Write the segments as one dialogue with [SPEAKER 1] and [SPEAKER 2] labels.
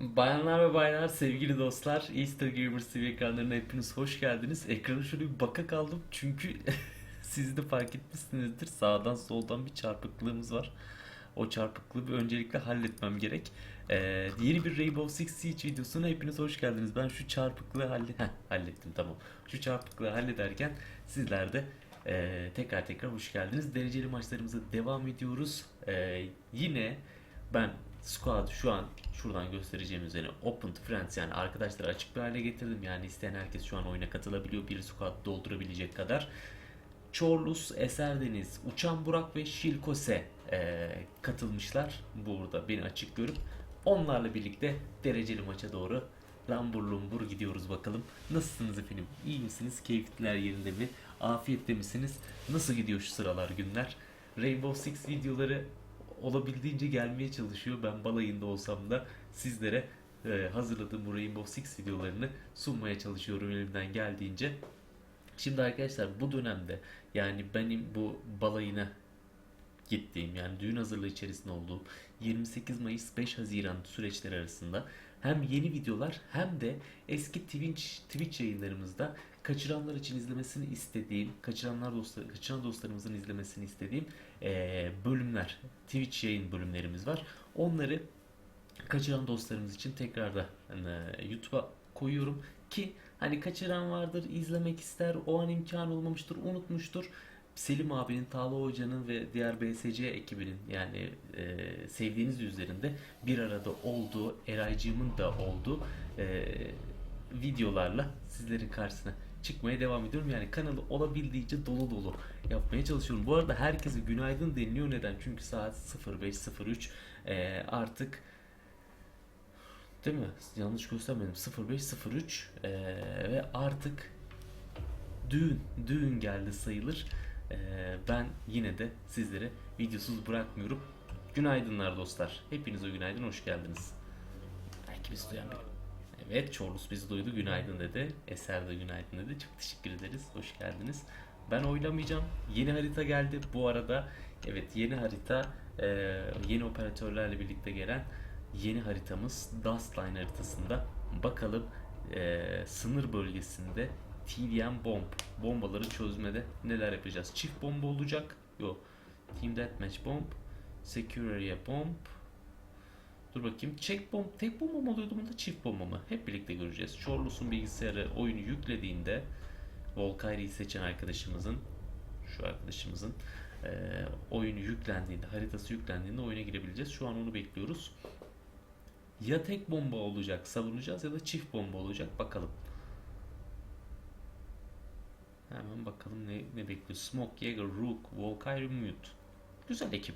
[SPEAKER 1] Bayanlar ve baylar, sevgili dostlar, Easter Gamers TV ekranlarına hepiniz hoş geldiniz. Ekrana şöyle bir baka kaldım çünkü siz de fark etmişsinizdir. Sağdan soldan bir çarpıklığımız var. O çarpıklığı bir öncelikle halletmem gerek. Ee, yeni bir Rainbow Six Siege videosuna hepiniz hoş geldiniz. Ben şu çarpıklığı halle Heh, hallettim tamam. Şu çarpıklığı hallederken sizler de e, tekrar tekrar hoş geldiniz. Dereceli maçlarımıza devam ediyoruz. Ee, yine ben squad şu an şuradan göstereceğim üzerine Open Friends yani arkadaşları açık bir hale getirdim. Yani isteyen herkes şu an oyuna katılabiliyor. Bir squad doldurabilecek kadar. Çorlus, Eserdeniz, Uçan Burak ve Şilkose eee, katılmışlar. Burada beni açık görüp onlarla birlikte dereceli maça doğru lambur lumbur gidiyoruz bakalım. Nasılsınız efendim? İyi misiniz? Keyifler yerinde mi? Afiyette misiniz? Nasıl gidiyor şu sıralar günler? Rainbow Six videoları olabildiğince gelmeye çalışıyor. Ben balayında olsam da sizlere e, hazırladığım bu Rainbow Six videolarını sunmaya çalışıyorum elimden geldiğince. Şimdi arkadaşlar bu dönemde yani benim bu balayına gittiğim yani düğün hazırlığı içerisinde olduğum 28 Mayıs 5 Haziran süreçleri arasında hem yeni videolar hem de eski Twitch, Twitch yayınlarımızda kaçıranlar için izlemesini istediğim, kaçıranlar dostlar, kaçıran dostlarımızın izlemesini istediğim eee, bölümler, Twitch yayın bölümlerimiz var. Onları kaçıran dostlarımız için tekrar da e, YouTube'a koyuyorum ki hani kaçıran vardır, izlemek ister, o an imkan olmamıştır, unutmuştur. Selim abinin, Tağla Hoca'nın ve diğer BSC ekibinin yani e, sevdiğiniz üzerinde bir arada olduğu, Eraycığımın da olduğu e, videolarla sizlerin karşısına çıkmaya devam ediyorum. Yani kanalı olabildiğince dolu dolu yapmaya çalışıyorum. Bu arada herkese günaydın deniliyor. Neden? Çünkü saat 05.03 e, artık Değil mi? Yanlış göstermedim. 0503 eee, ve artık düğün düğün geldi sayılır. Eee, ben yine de sizlere videosuz bırakmıyorum. Günaydınlar dostlar. Hepinize günaydın, hoş geldiniz. Belki bizi duyan biri. Evet, Çorlus bizi duydu, günaydın dedi. Eser de günaydın dedi. Çok teşekkür ederiz, hoş geldiniz. Ben oylamayacağım. Yeni harita geldi. Bu arada evet yeni harita eee, yeni operatörlerle birlikte gelen yeni haritamız Dustline haritasında. Bakalım eee, sınır bölgesinde TDM bomb bombaları çözmede neler yapacağız? Çift bomba olacak. Yok. Team Deathmatch bomb. Secure area bomb. Dur bakayım. Check bomb tek bomba mı oluyordu bunda çift bomba mı? Hep birlikte göreceğiz. Chorlus'un bilgisayarı oyunu yüklediğinde Volkaire'yi seçen arkadaşımızın şu arkadaşımızın eee, oyunu yüklendiğinde, haritası yüklendiğinde oyuna girebileceğiz. Şu an onu bekliyoruz. Ya tek bomba olacak savunacağız ya da çift bomba olacak bakalım. Hemen bakalım ne, ne bekliyor. Smoke, Jaeger, Rook, Volkayr, Mute. Güzel ekip.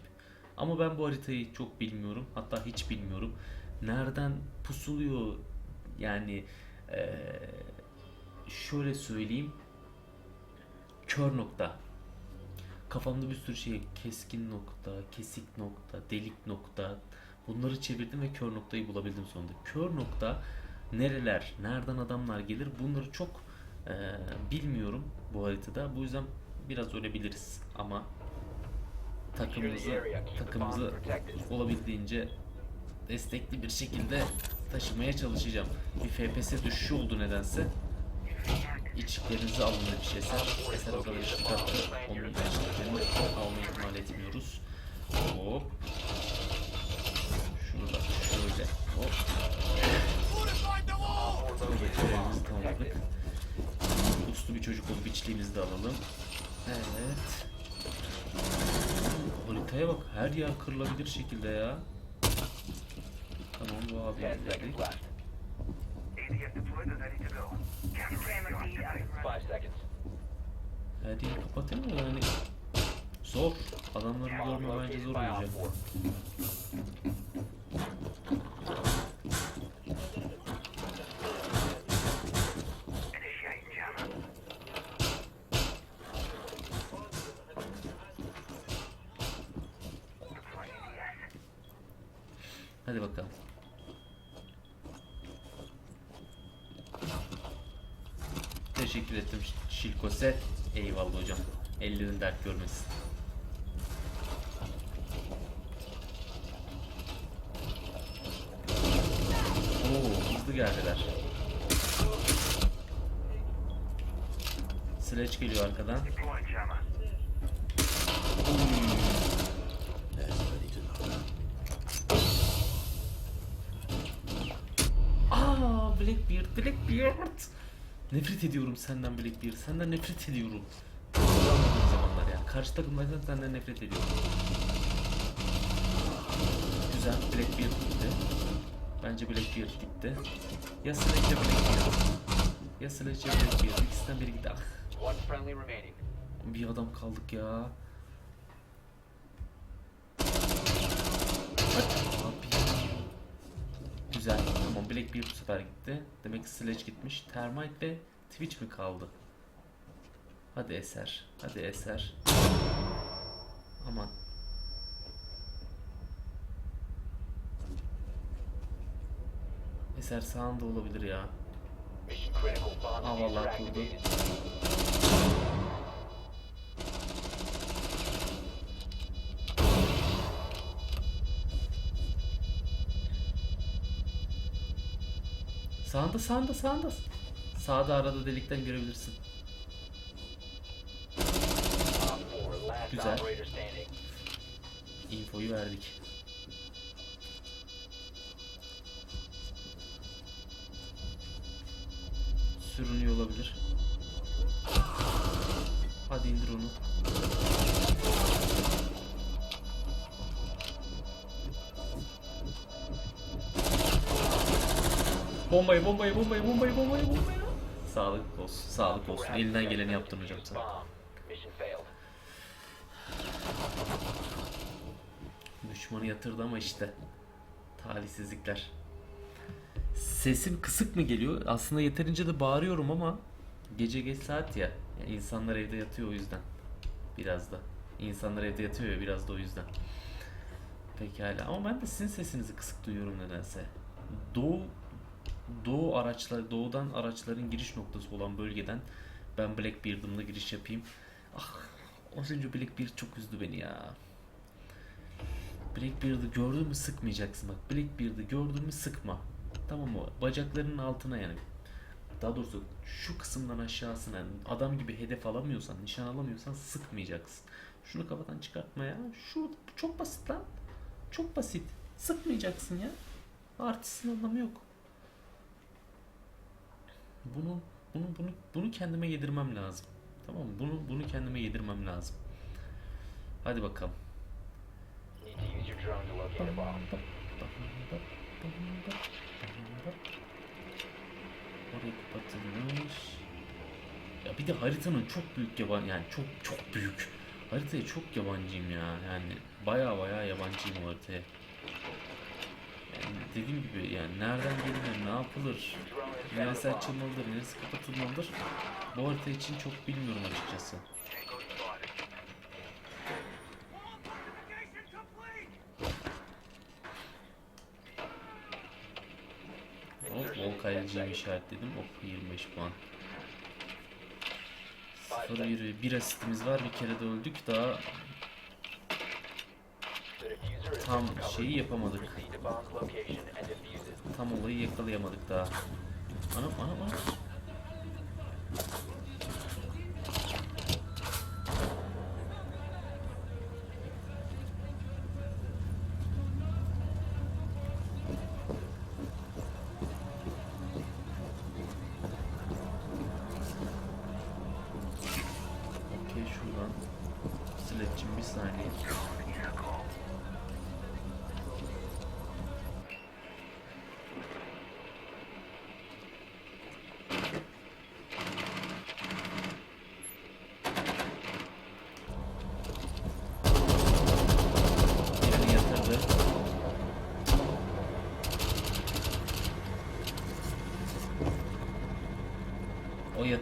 [SPEAKER 1] Ama ben bu haritayı çok bilmiyorum. Hatta hiç bilmiyorum. Nereden pusuluyor yani eee, şöyle söyleyeyim. Kör nokta. Kafamda bir sürü şey keskin nokta, kesik nokta, delik nokta bunları çevirdim ve kör noktayı bulabildim sonunda. Kör nokta nereler, nereden adamlar gelir bunları çok e, bilmiyorum bu haritada. Bu yüzden biraz ölebiliriz ama takımımızı takımımızı olabildiğince destekli bir şekilde taşımaya çalışacağım. Bir FPS düşüşü oldu nedense. İçliklerinizi alın demiş Eser. Eser o kadar içlik attı. Onun içliklerini almayı ihmal etmiyoruz. Hop. Şunu da şöyle. Hop. Evet görevimizi tamamladık. Uslu bir çocuk olup içliğimizi de alalım. Evet. Haritaya bak her yer kırılabilir şekilde ya. Tamam bu abi dedik. Yeri kapatayım mı yani? Zor. Adamları görme bence zor olacak.
[SPEAKER 2] Op 4.
[SPEAKER 1] Hadi bakalım. Teşekkür ettim Şilkose. Eyvallah hocam. Görmesin. hızlı geldiler. Sledge geliyor arkadan. Aa Blackbeard, Blackbeard. Nefret ediyorum senden Blackbeard. Senden nefret ediyorum. Karşı takımlardan senden nefret ediyorum. Güzel. Blackbeard gitti. Bence Blackbeard gitti. Ya Sledge ya Blackbeard. Ya Sledge ya Blackbeard. İkisinden biri gitti. Ah. Bir adam kaldık ya. Abi. Güzel. Tamam Blackbeard bu sefer gitti. Demek ki Sledge gitmiş. Termite ve Twitch mi kaldı? Hadi Eser. Hadi Eser. Aman. Eser sağında olabilir ya. Aa, vallahi kurdu. Sağında sağında sağında. Sağda arada delikten görebilirsin. Güzel. Infoyu verdik. Sürünüyor olabilir. Hadi indir onu. Bombayı bombayı bombayı bombayı bombayı bombayı. Sağlık olsun, sağlık olsun. Elinden geleni yaptın hocam sana. Düşmanı yatırdı ama işte talihsizlikler. Sesim kısık mı geliyor? Aslında yeterince de bağırıyorum ama gece geç saat ya. Yani insanlar evde yatıyor o yüzden. Biraz da. İnsanlar evde yatıyor ya biraz da o yüzden. Pekala ama ben de sizin sesinizi kısık duyuyorum nedense. Doğu Doğu araçlar, doğudan araçların giriş noktası olan bölgeden ben Blackbeard'ımla giriş yapayım. Ah, az önce Blackbeard çok üzdü beni ya. Blackbeard'ı gördün mü sıkmayacaksın bak. Blackbeard'ı gördün mü sıkma. Tamam mı? Bacaklarının altına yani. Daha doğrusu şu kısımdan aşağısına yani adam gibi hedef alamıyorsan, nişan alamıyorsan sıkmayacaksın. Şunu kafadan çıkartma ya. Şu çok basit lan. Çok basit. Sıkmayacaksın ya. Artist'in anlamı yok. Bunu bunu bunu bunu kendime yedirmem lazım. Tamam mı? Bunu bunu kendime yedirmem lazım. Hadi bakalım. Orayı kapatılmış. Ya bir de haritanın çok büyük yaban yani çok çok büyük. Haritaya çok yabancıyım ya. Yani baya baya yabancıyım o haritaya. Yani dediğim gibi yani nereden gelinir, ne yapılır, neresi açılmalıdır, neresi kapatılmalıdır. Bu harita için çok bilmiyorum açıkçası. Hop, Volkaycı'yı işaretledim. Ok 25 puan. 0-1 bir asistimiz var. Bir kere de öldük. Daha tam şeyi yapamadık. Tam olayı yakalayamadık daha. Anam anam anam.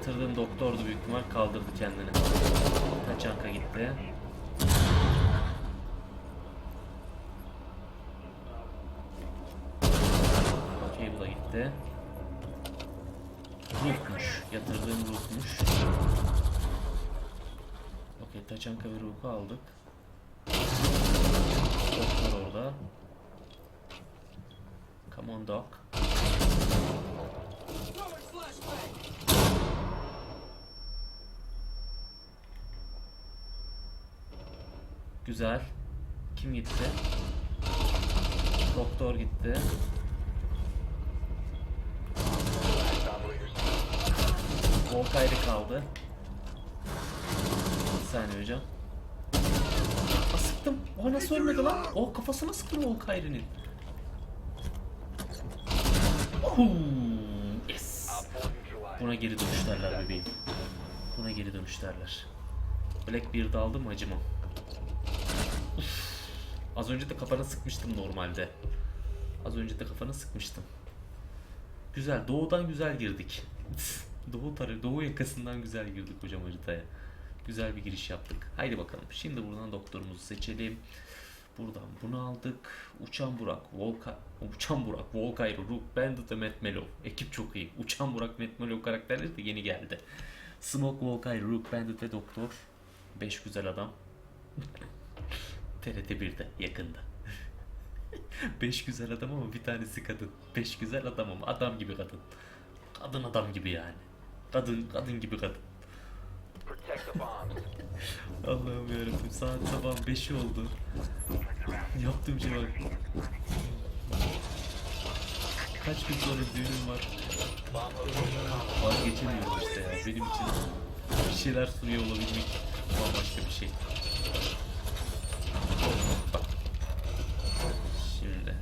[SPEAKER 1] O yatırdığın doktordu büyük ihtimal kaldırdı kendini. Taçanka gitti. Okey bu da gitti. Ruhmuş. Yatırdığım ruhmuş. Okey Taçanka ve ruhu aldık. Doktor orada. Come on doc. Güzel. Kim gitti? Doktor gitti. Volkayri kaldı. Bir saniye hocam. Aa, sıktım. O nasıl ölmedi lan? O kafasına sıktım Volkayri'nin. Oh, yes.
[SPEAKER 2] Op 4 neutralized.
[SPEAKER 1] Buna geri dönüş derler bebeğim. Buna geri dönüş derler. Blackbeard aldım mı acımam. Uf. Az önce de kafana sıkmıştım normalde. Az önce de kafana sıkmıştım. Güzel. Doğudan güzel girdik. Doğu tarafı, Doğu yakasından güzel girdik hocam haritaya. Güzel bir giriş yaptık. Haydi bakalım. Şimdi buradan doktorumuzu seçelim. Buradan bunu aldık. Uçan Burak, Volka, Uçan Burak, Volkayro, Rook, Bandit ve Matt Melo. Ekip çok iyi. Uçan Burak, Matt Melo karakterleri de yeni geldi. Smoke, Volkayro, Rook, Bandit ve Doktor. 5 güzel adam. TRT 1'de yakında. 5 güzel adam ama bir tanesi kadın. 5 güzel adam ama adam gibi kadın. Kadın adam gibi yani. Kadın kadın gibi kadın. Allah'ım yarabbim saat sabah 5'i oldu. Yaptığım şey bak. Kaç gün sonra düğünüm var. Vazgeçemiyorum işte ya. Benim için bir şeyler sunuyor olabilmek bambaşka bir şey. Bak. Şimdi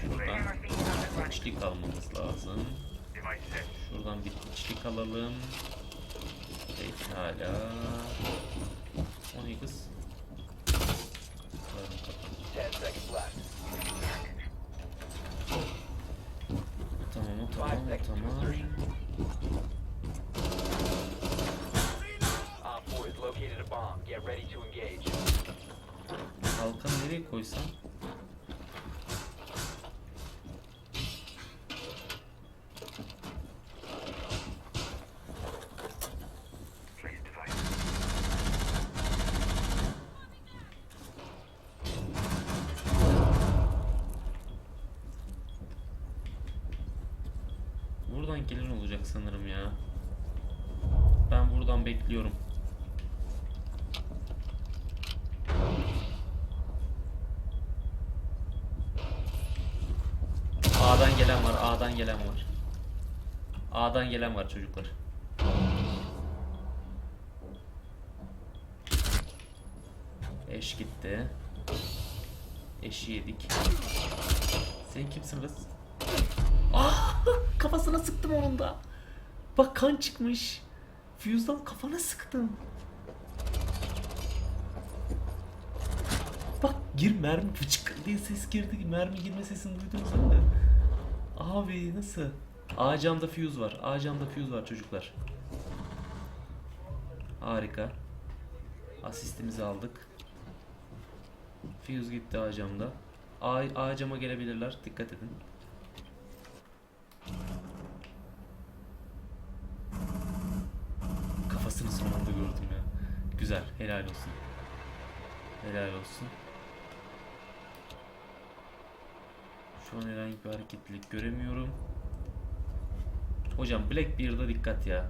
[SPEAKER 1] şuradan içlik almamız lazım. Şuradan bir içlik alalım. Pekala. O ne kız? Koyalım kapalı.
[SPEAKER 2] 10 seconds left.
[SPEAKER 1] Tamam o tamam o tamam.
[SPEAKER 2] Op 4 has located a bomb. Get ready to engage.
[SPEAKER 1] Kalkan nereye koysam? Buradan gelen olacak sanırım ya. Ben buradan bekliyorum. A'dan gelen var, A'dan gelen var. A'dan gelen var çocuklar. Eş gitti. Eşi yedik. Sen kimsin kız? Ah! Kafasına sıktım onun da. Bak kan çıkmış. Fuse'dan kafana sıktım. Bak gir mermi fıçık diye ses girdi. Mermi girme sesini duydunuz değil mi? Abi nasıl? A camda fuse var. A camda fuse var çocuklar. Harika. Asistimizi aldık. Fuse gitti A camda. A, gelebilirler. Dikkat edin. Kafasını son anda gördüm ya. Güzel. Helal olsun. Helal olsun. Şu an herhangi bir hareketlilik göremiyorum. Hocam Blackbeard'a dikkat ya.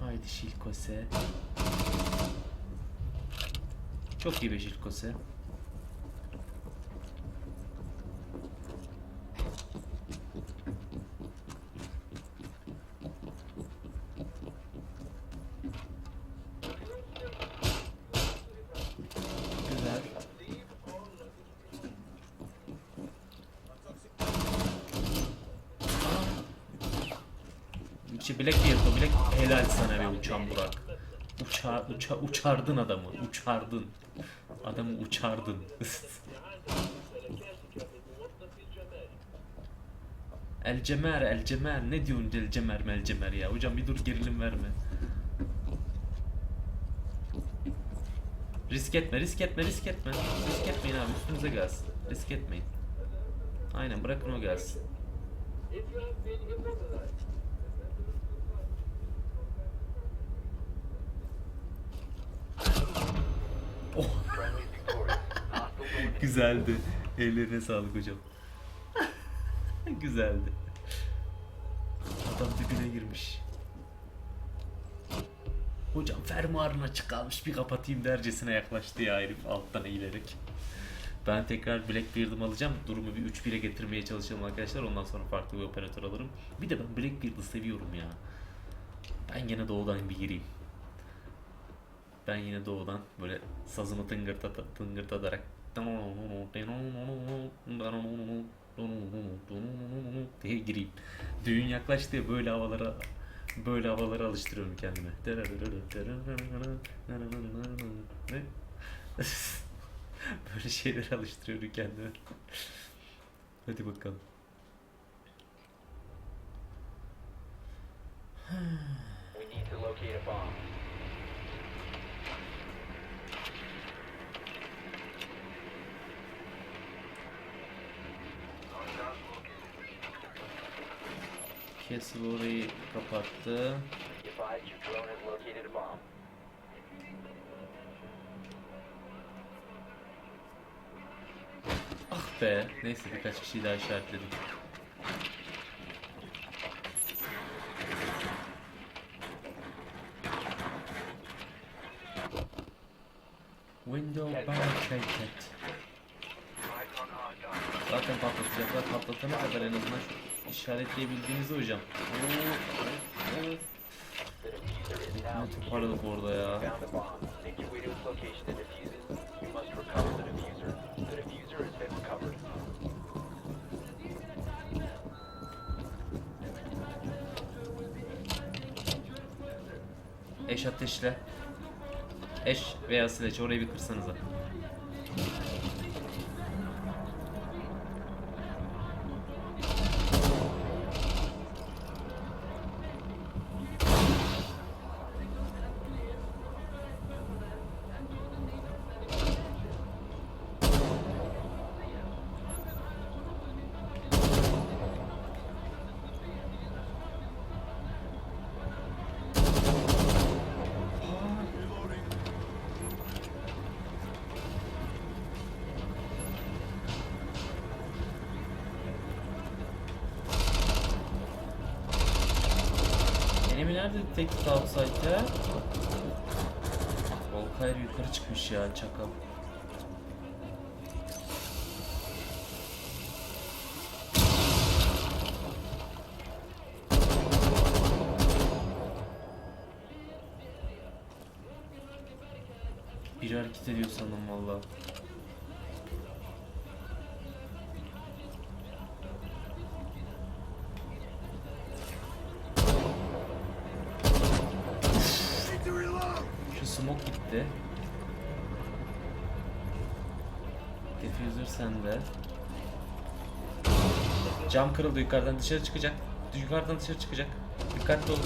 [SPEAKER 1] Haydi Şilkose. Çok iyi be Şilkose. Güzel. İşte Blackbeard o Black helal sana be uçan Burak. Uça, uça, uçardın adamı, uçardın. Adamı uçardın. El Cemer, El Cemer. Ne diyorsun El Cemer, Mel Cemer ya? Hocam bir dur gerilim verme. Risk etme, risk etme, risk etme. Risk etmeyin abi, üstünüze gelsin. Risk etmeyin. Aynen, bırakın o gelsin. Güzeldi. Ellerine sağlık hocam. güzeldi. Adam dibine girmiş. Hocam fermuarın açık kalmış bir kapatayım dercesine yaklaştı ya herif alttan eğilerek. Ben tekrar Blackbeard'ımı alacağım. Durumu bir 3-1'e getirmeye çalışalım arkadaşlar. Ondan sonra farklı bir operatör alırım. Bir de ben Blackbeard'ı seviyorum ya. Ben yine doğudan bir gireyim. Ben yine doğudan böyle sazımı tıngırtata, tıngırtatarak diye gireyim. Düğün yaklaştı böyle havalara böyle havalara alıştırıyorum kendime. böyle şeyler alıştırıyorum kendime. Hadi bakalım.
[SPEAKER 2] We need to locate a bomb.
[SPEAKER 1] Castle orayı kapattı. Ah be. Neyse birkaç kişiyi daha işaretledim. Window barricaded. Zaten patlatacaklar. Patlatana kadar en azından şu işaretleyebildiğinizi hocam. Ne toparladık orada ya. Eş ateşle. Eş veya sileç orayı bir kırsanıza. Nerede tek outside'da? Volkayr yukarı çıkmış ya çakal. Biri hareket ediyor sandım valla. Sende. Cam kırıldı yukarıdan dışarı çıkacak. Yukarıdan dışarı çıkacak. Dikkatli olun.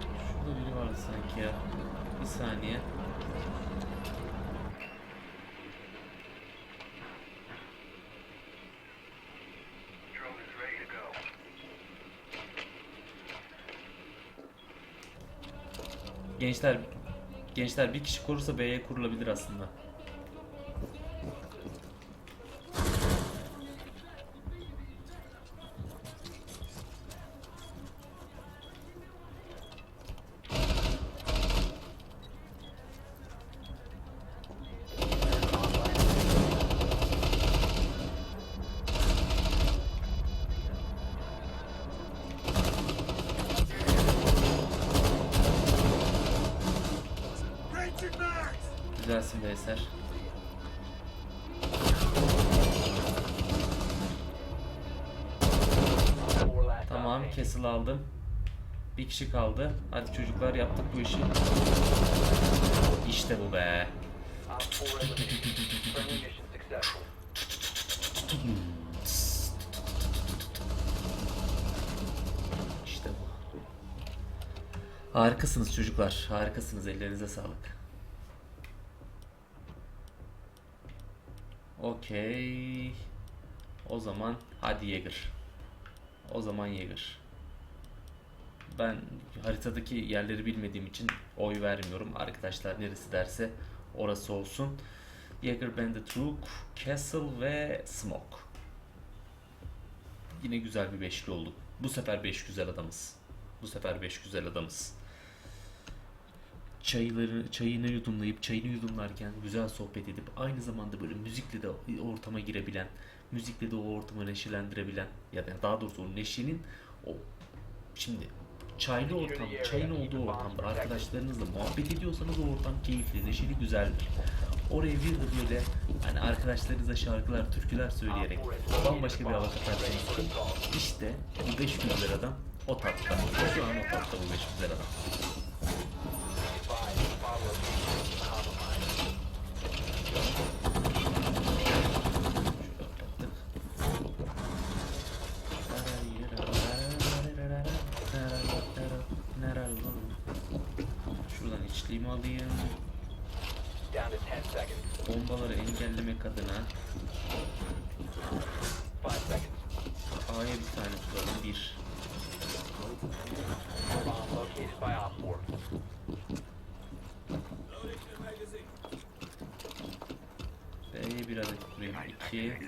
[SPEAKER 1] Şurada biri vardı sanki ya. Bir saniye. Gençler gençler bir kişi korursa B'ye kurulabilir aslında. Kişi kaldı. Hadi çocuklar yaptık bu işi. İşte bu be. İşte bu. Harikasınız çocuklar. Harikasınız. Ellerinize sağlık. Okey. O zaman hadi Yeager. O zaman Yeager. Ben haritadaki yerleri bilmediğim için oy vermiyorum. Arkadaşlar neresi derse orası olsun. Jaeger Bandit Rook, Castle ve Smoke. Yine güzel bir beşli olduk. Bu sefer 5 güzel adamız. Bu sefer 5 güzel adamız. Çayları, çayını yudumlayıp çayını yudumlarken güzel sohbet edip aynı zamanda böyle müzikle de ortama girebilen, müzikle de o ortamı neşelendirebilen ya da daha doğrusu o neşenin o şimdi çaylı ortam, çayın olduğu ortamda arkadaşlarınızla muhabbet ediyorsanız o ortam keyifli, neşeli, güzeldir. Oraya bir de böyle hani arkadaşlarınıza şarkılar, türküler söyleyerek bambaşka bir hava katarsanız ki işte bu 5 güzel adam o tatta. Şu an o tatta bu 5 güzel adam. Şuradan içliğimi alayım.
[SPEAKER 2] Down to 10 seconds.
[SPEAKER 1] Bombaları engellemek adına
[SPEAKER 2] 5 seconds.
[SPEAKER 1] A'ya bir tane tutalım. Bir.
[SPEAKER 2] Bomb located by Op 4.
[SPEAKER 1] B'ye bir adet kurayım. İki.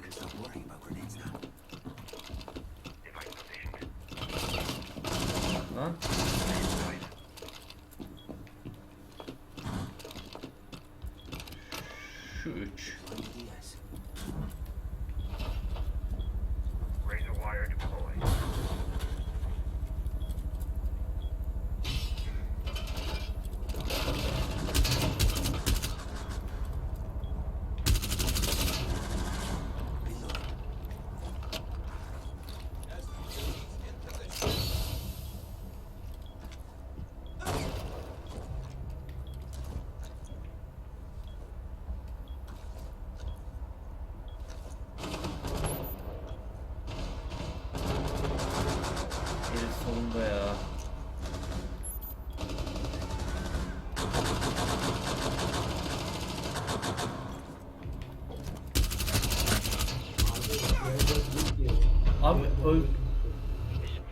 [SPEAKER 1] Lan. Şu üç.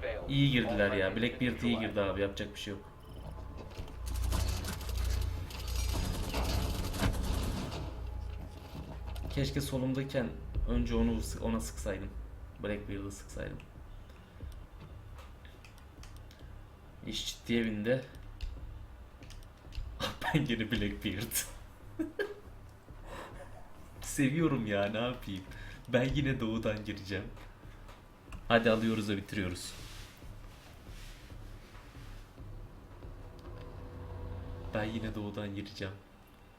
[SPEAKER 2] Failed.
[SPEAKER 1] iyi girdiler ya. Blackbeard iyi girdi abi. Yapacak bir şey yok. Keşke solumdayken önce onu ona sıksaydım. Blackbeard'ı sıksaydım. İş ciddiye bindi. ben gene Blackbeard. Seviyorum ya ne yapayım. Ben yine doğudan gireceğim. Hadi alıyoruz ve bitiriyoruz. Ben yine doğudan gireceğim.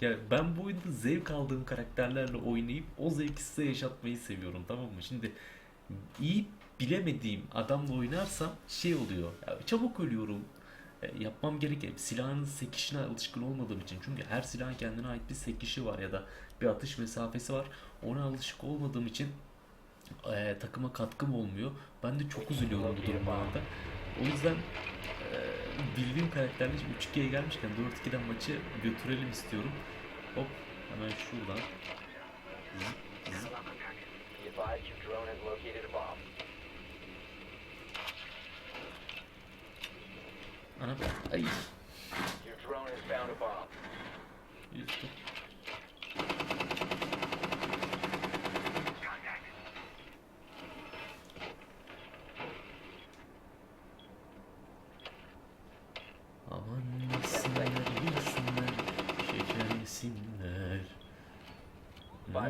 [SPEAKER 1] Ya ben bu oyunda zevk aldığım karakterlerle oynayıp o zevki size yaşatmayı seviyorum tamam mı? Şimdi iyi bilemediğim adamla oynarsam şey oluyor. Ya çabuk ölüyorum. E, yapmam gereken silahın sekişine alışkın olmadığım için çünkü her silahın kendine ait bir sekişi var ya da bir atış mesafesi var. Ona alışık olmadığım için e, takıma katkım olmuyor. Ben de çok üzülüyorum bu durumlarda. O yüzden e, bildiğim karakterle şimdi 3-2'ye gelmişken 4-2'den maçı götürelim istiyorum. Hop hemen şuradan. Ana ay
[SPEAKER 2] Your drone has found a bomb.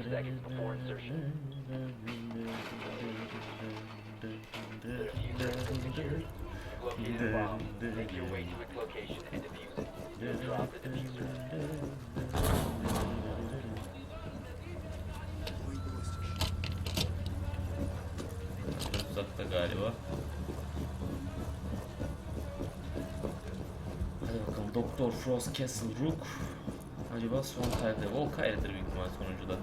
[SPEAKER 2] Seconds before insertion. The diffuser has been secured. You've located a bomb. Make your way to its location and defuse it. You'll drop the diffuser.
[SPEAKER 1] Biraz uzakta galiba. Hadi bakalım Doktor Frost Castle Rook. Acaba son kaydı. O kaydıdır büyük ihtimal sonuncuda.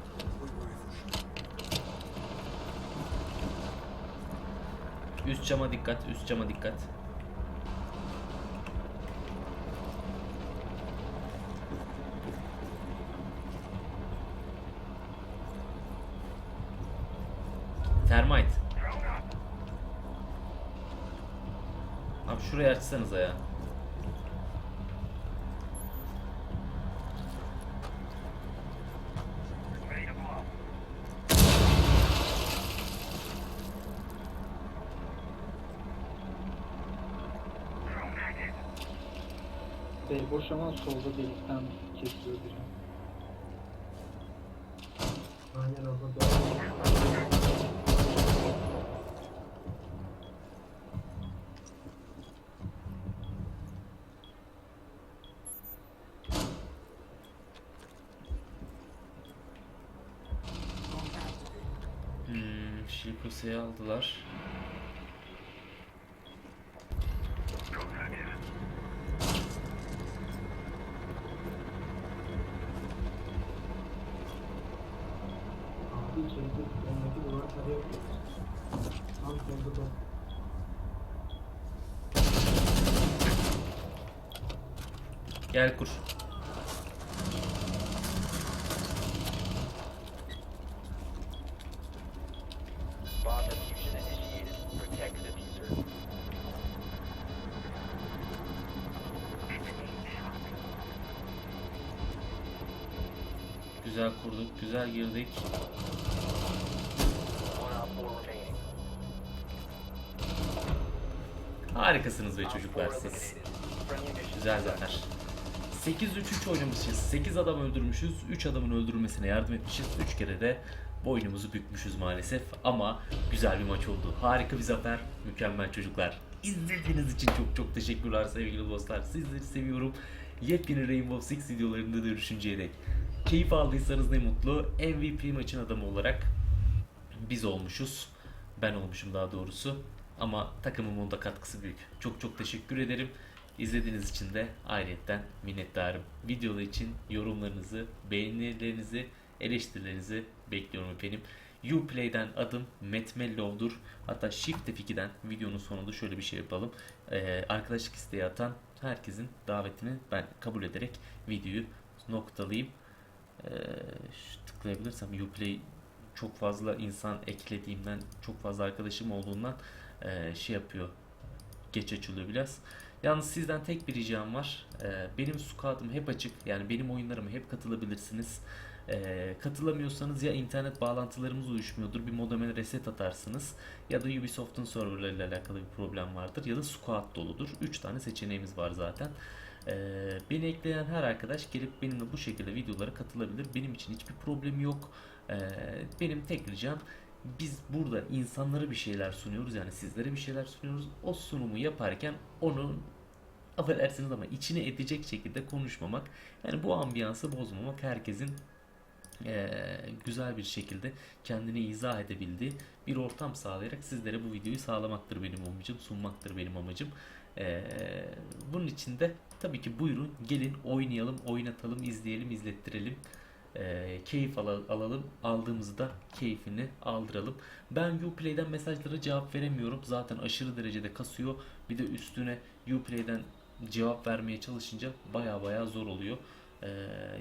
[SPEAKER 1] Üst cama dikkat, üst cama dikkat. Termite. Abi şurayı açsanıza ya.
[SPEAKER 3] B boş ama solda delikten kesiyor biri.
[SPEAKER 4] Aynen abla doğru.
[SPEAKER 1] Hmm, Şilkose'yi aldılar. Gel kur. Güzel kurduk, güzel girdik. Harikasınız be çocuklar siz. Güzel zafer. 8-3-3 oynamışız. 8 adam öldürmüşüz. 3 adamın öldürülmesine yardım etmişiz. 3 kere de boynumuzu bükmüşüz maalesef. Ama güzel bir maç oldu. Harika bir zafer. Mükemmel çocuklar. İzlediğiniz için çok çok teşekkürler sevgili dostlar. Sizleri seviyorum. Yepyeni Rainbow Six videolarında görüşünceye dek. Keyif aldıysanız ne mutlu. MVP maçın adamı olarak biz olmuşuz. Ben olmuşum daha doğrusu. Ama takımımın da katkısı büyük. Çok çok teşekkür ederim. İzlediğiniz için de ayrıyetten minnettarım. Videolar için yorumlarınızı, beğenilerinizi, eleştirilerinizi bekliyorum efendim. Uplay'den adım Metmellov'dur. Hatta Shift F2'den videonun sonunda şöyle bir şey yapalım. Ee, arkadaşlık isteği atan herkesin davetini ben kabul ederek videoyu noktalayayım. Ee, tıklayabilirsem Uplay çok fazla insan eklediğimden çok fazla arkadaşım olduğundan e, şey yapıyor geç açılıyor biraz. Yalnız sizden tek bir ricam var. E, benim squad'ım hep açık. Yani benim oyunlarıma hep katılabilirsiniz. E, katılamıyorsanız ya internet bağlantılarımız uyuşmuyordur. Bir modeme reset atarsınız. Ya da Ubisoft'un serverlarıyla alakalı bir problem vardır. Ya da squad doludur. 3 tane seçeneğimiz var zaten. Ee, beni ekleyen her arkadaş gelip benimle bu şekilde videolara katılabilir. Benim için hiçbir problem yok. Ee, benim tek ricam biz burada insanlara bir şeyler sunuyoruz yani sizlere bir şeyler sunuyoruz. O sunumu yaparken onun affedersiniz ama içine edecek şekilde konuşmamak. Yani bu ambiyansı bozmamak herkesin eee, güzel bir şekilde kendini izah edebildiği bir ortam sağlayarak sizlere bu videoyu sağlamaktır benim amacım, sunmaktır benim amacım. Eee, bunun için de tabii ki buyurun gelin oynayalım, oynatalım, izleyelim, izlettirelim. Eee, keyif ala- alalım, aldığımızda keyfini aldıralım. Ben Uplay'den mesajlara cevap veremiyorum. Zaten aşırı derecede kasıyor. Bir de üstüne Uplay'den cevap vermeye çalışınca baya baya zor oluyor. Eee,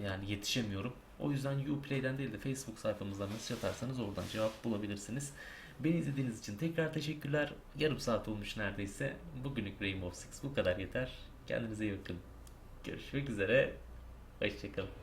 [SPEAKER 1] yani yetişemiyorum. O yüzden Uplay'den değil de Facebook sayfamızdan mesaj atarsanız oradan cevap bulabilirsiniz. Beni izlediğiniz için tekrar teşekkürler. Yarım saat olmuş neredeyse. Bugünlük Rainbow Six bu kadar yeter. Kendinize iyi bakın. Görüşmek üzere. Hoşçakalın.